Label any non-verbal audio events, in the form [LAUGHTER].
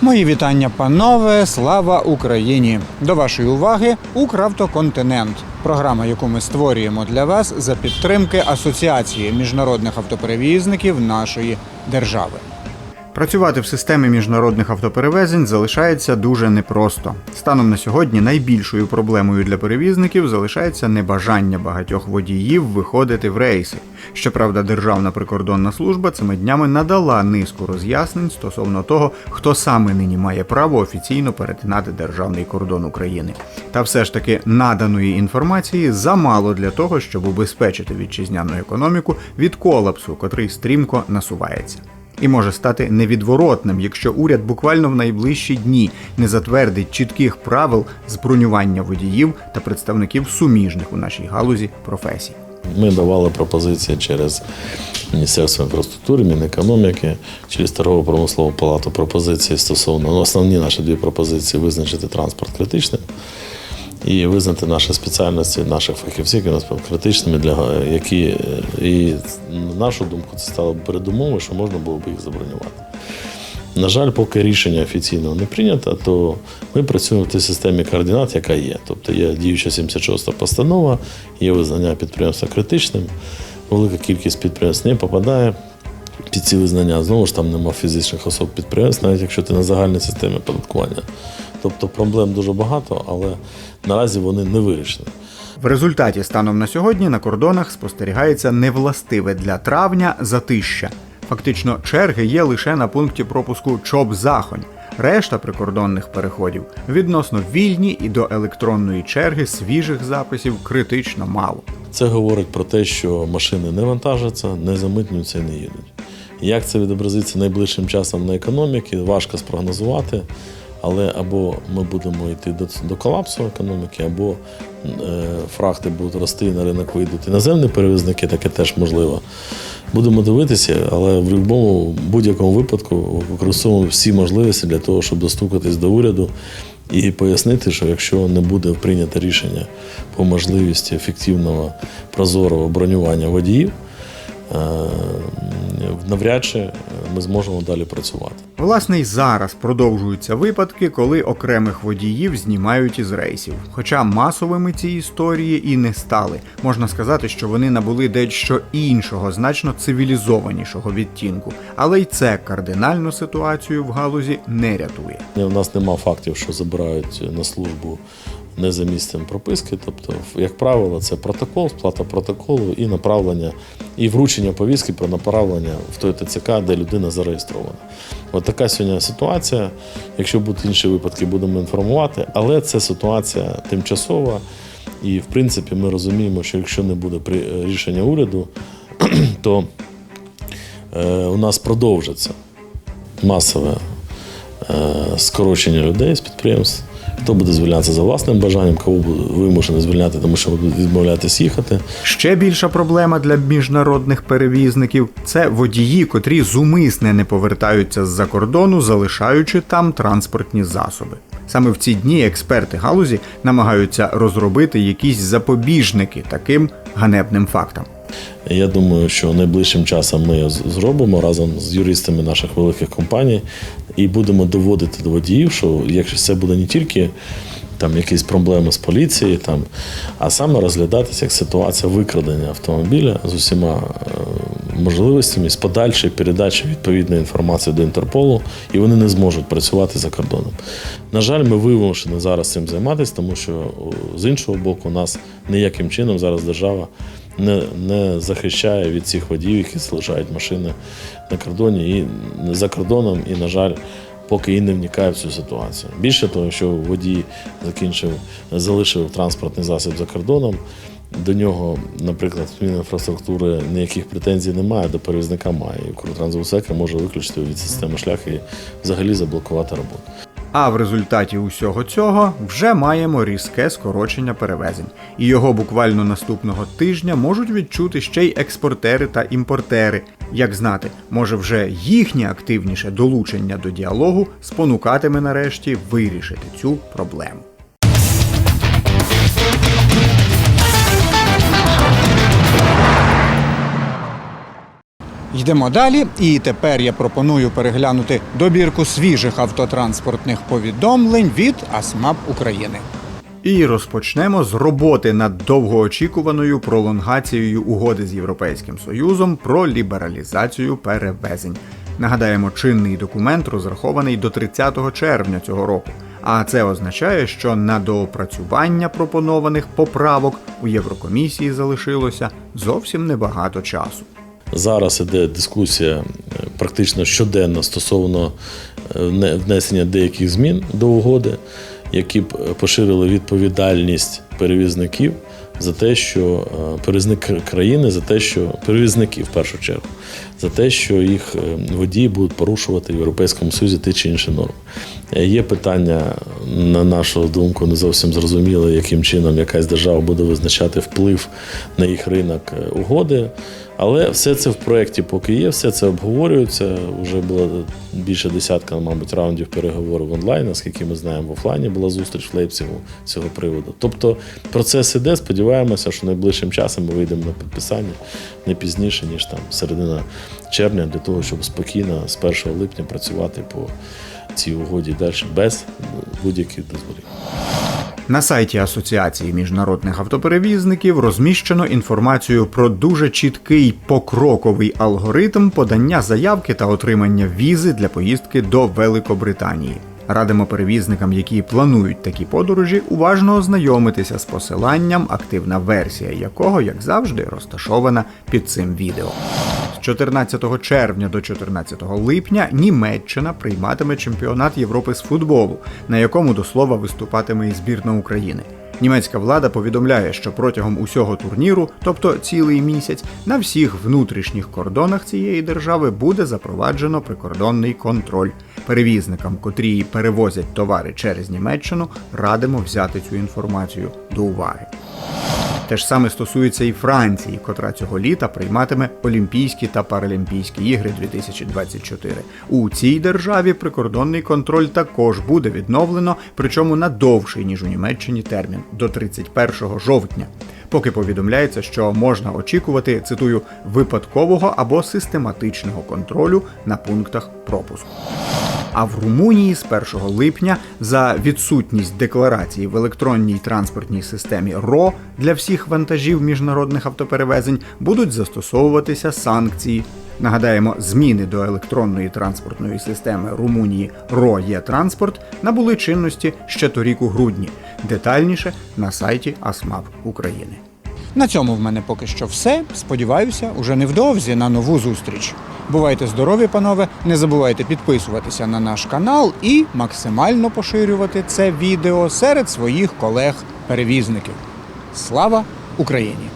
Мої вітання, панове! Слава Україні! До вашої уваги Укравтоконтинент. Програма, яку ми створюємо для вас за підтримки Асоціації міжнародних автоперевізників нашої держави. Працювати в системі міжнародних автоперевезень залишається дуже непросто. Станом на сьогодні найбільшою проблемою для перевізників залишається небажання багатьох водіїв виходити в рейси. Щоправда, Державна прикордонна служба цими днями надала низку роз'яснень стосовно того, хто саме нині має право офіційно перетинати державний кордон України. Та все ж таки наданої інформації замало для того, щоб убезпечити вітчизняну економіку від колапсу, котрий стрімко насувається і може стати невідворотним, якщо уряд буквально в найближчі дні не затвердить чітких правил з бронювання водіїв та представників суміжних у нашій галузі професій. Ми давали пропозиції через Міністерство інфраструктури, Мінекономіки, через торгово-промислову палату пропозиції стосовно ну, основні наші дві пропозиції визначити транспорт критичним і визнати наші спеціальності наших фахівців критичними, для які е, і на нашу думку це стало передумовою, що можна було б їх забронювати. На жаль, поки рішення офіційного не прийнято, то ми працюємо в тій системі координат, яка є. Тобто є діюча 76 постанова, є визнання підприємства критичним. Велика кількість підприємств не попадає під ці визнання. Знову ж там нема фізичних особ підприємств, навіть якщо ти на загальній системі оподаткування. Тобто проблем дуже багато, але наразі вони не вирішені. В результаті станом на сьогодні на кордонах спостерігається невластиве для травня затища. Фактично, черги є лише на пункті пропуску ЧОП-Захонь. Решта прикордонних переходів відносно вільні і до електронної черги свіжих записів критично мало. Це говорить про те, що машини не вантажаться, не замитнюються і не їдуть. Як це відобразиться найближчим часом на економіці, важко спрогнозувати. Але або ми будемо йти до, до колапсу економіки, або е, фрахти будуть рости, на ринок вийдуть іноземні перевізники, таке теж можливо. Будемо дивитися, але в будь-якому будь-якому випадку використовуємо всі можливості для того, щоб достукатись до уряду і пояснити, що якщо не буде прийнято рішення по можливості ефективного прозорого бронювання водіїв, е, навряд чи ми зможемо далі працювати. Власне, й зараз продовжуються випадки, коли окремих водіїв знімають із рейсів. Хоча масовими ці історії і не стали. Можна сказати, що вони набули дещо іншого, значно цивілізованішого відтінку. Але й це кардинальну ситуацію в галузі не рятує. У нас нема фактів, що забирають на службу не за місцем прописки. Тобто, як правило, це протокол, сплата протоколу і направлення, і вручення повістки про направлення в той ТЦК, де людина зареєстрована. От така сьогодні ситуація. Якщо будуть інші випадки, будемо інформувати, але це ситуація тимчасова. І, в принципі, ми розуміємо, що якщо не буде рішення уряду, [CLEARS THROAT] то е, у нас продовжиться масове е, скорочення людей з підприємств. Хто буде звільнятися за власним бажанням, кого вимушено звільняти, тому що будуть відмовлятись їхати. Ще більша проблема для міжнародних перевізників це водії, котрі зумисне не повертаються з-за кордону, залишаючи там транспортні засоби. Саме в ці дні експерти галузі намагаються розробити якісь запобіжники таким ганебним фактам. Я думаю, що найближчим часом ми зробимо разом з юристами наших великих компаній і будемо доводити до водіїв, що якщо це буде не тільки там якісь проблеми з поліцією, там, а саме розглядатися як ситуація викрадення автомобіля з усіма е, можливостями з подальшої передачі відповідної інформації до Інтерполу, і вони не зможуть працювати за кордоном. На жаль, ми вимушені зараз цим займатися, тому що з іншого боку, у нас ніяким чином зараз держава не, не захищає від цих водіїв, які залишають машини на кордоні і за кордоном, і, на жаль, поки і не вникає в цю ситуацію. Більше того, що водій закінчив, залишив транспортний засіб за кордоном. До нього, наприклад, інфраструктури ніяких претензій немає, до перевізника має. І Укртрансбезпека може виключити від системи шлях і взагалі заблокувати роботу. А в результаті усього цього вже маємо різке скорочення перевезень, і його буквально наступного тижня можуть відчути ще й експортери та імпортери. Як знати, може вже їхнє активніше долучення до діалогу спонукатиме нарешті вирішити цю проблему. Йдемо далі, і тепер я пропоную переглянути добірку свіжих автотранспортних повідомлень від АСМАП України. І розпочнемо з роботи над довгоочікуваною пролонгацією угоди з Європейським Союзом про лібералізацію перевезень. Нагадаємо, чинний документ розрахований до 30 червня цього року. А це означає, що на доопрацювання пропонованих поправок у Єврокомісії залишилося зовсім небагато часу. Зараз іде дискусія е, практично щоденно стосовно е, внесення деяких змін до угоди, які б е, поширили відповідальність перевізників за те, що перевізник країни за те, що перевізники в першу чергу, за те, що їх водії будуть порушувати в Європейському Союзі ті чи інші норми. Є питання, на нашу думку, не зовсім зрозуміло, яким чином якась держава буде визначати вплив на їх ринок угоди. Але все це в проєкті поки є, все це обговорюється. Вже було більше десятка, мабуть, раундів переговорів онлайн, наскільки ми знаємо, в офлайні була зустріч в Лейпцигу цього приводу. Тобто процес іде, сподіваємося, що найближчим часом ми вийдемо на підписання не пізніше, ніж там середина червня, для того, щоб спокійно з 1 липня працювати по цій угоді далі без будь-яких дозволів. На сайті Асоціації міжнародних автоперевізників розміщено інформацію про дуже чіткий покроковий алгоритм подання заявки та отримання візи для поїздки до Великобританії. Радимо перевізникам, які планують такі подорожі, уважно ознайомитися з посиланням, активна версія якого, як завжди, розташована під цим відео. З 14 червня до 14 липня Німеччина прийматиме чемпіонат Європи з футболу, на якому до слова виступатиме і збірна України. Німецька влада повідомляє, що протягом усього турніру, тобто цілий місяць, на всіх внутрішніх кордонах цієї держави буде запроваджено прикордонний контроль. Перевізникам, котрі перевозять товари через Німеччину, радимо взяти цю інформацію до уваги. Те ж саме стосується і Франції, котра цього літа прийматиме Олімпійські та Паралімпійські ігри 2024. У цій державі прикордонний контроль також буде відновлено, причому на довший ніж у Німеччині термін до 31 жовтня. Поки повідомляється, що можна очікувати, цитую, випадкового або систематичного контролю на пунктах пропуску. А в Румунії з 1 липня за відсутність декларації в електронній транспортній системі РО для всіх вантажів міжнародних автоперевезень будуть застосовуватися санкції. Нагадаємо, зміни до електронної транспортної системи Румунії РО є транспорт набули чинності ще торік у грудні. Детальніше на сайті АСМАП України. На цьому в мене поки що все. Сподіваюся, уже невдовзі на нову зустріч. Бувайте здорові, панове! Не забувайте підписуватися на наш канал і максимально поширювати це відео серед своїх колег-перевізників. Слава Україні!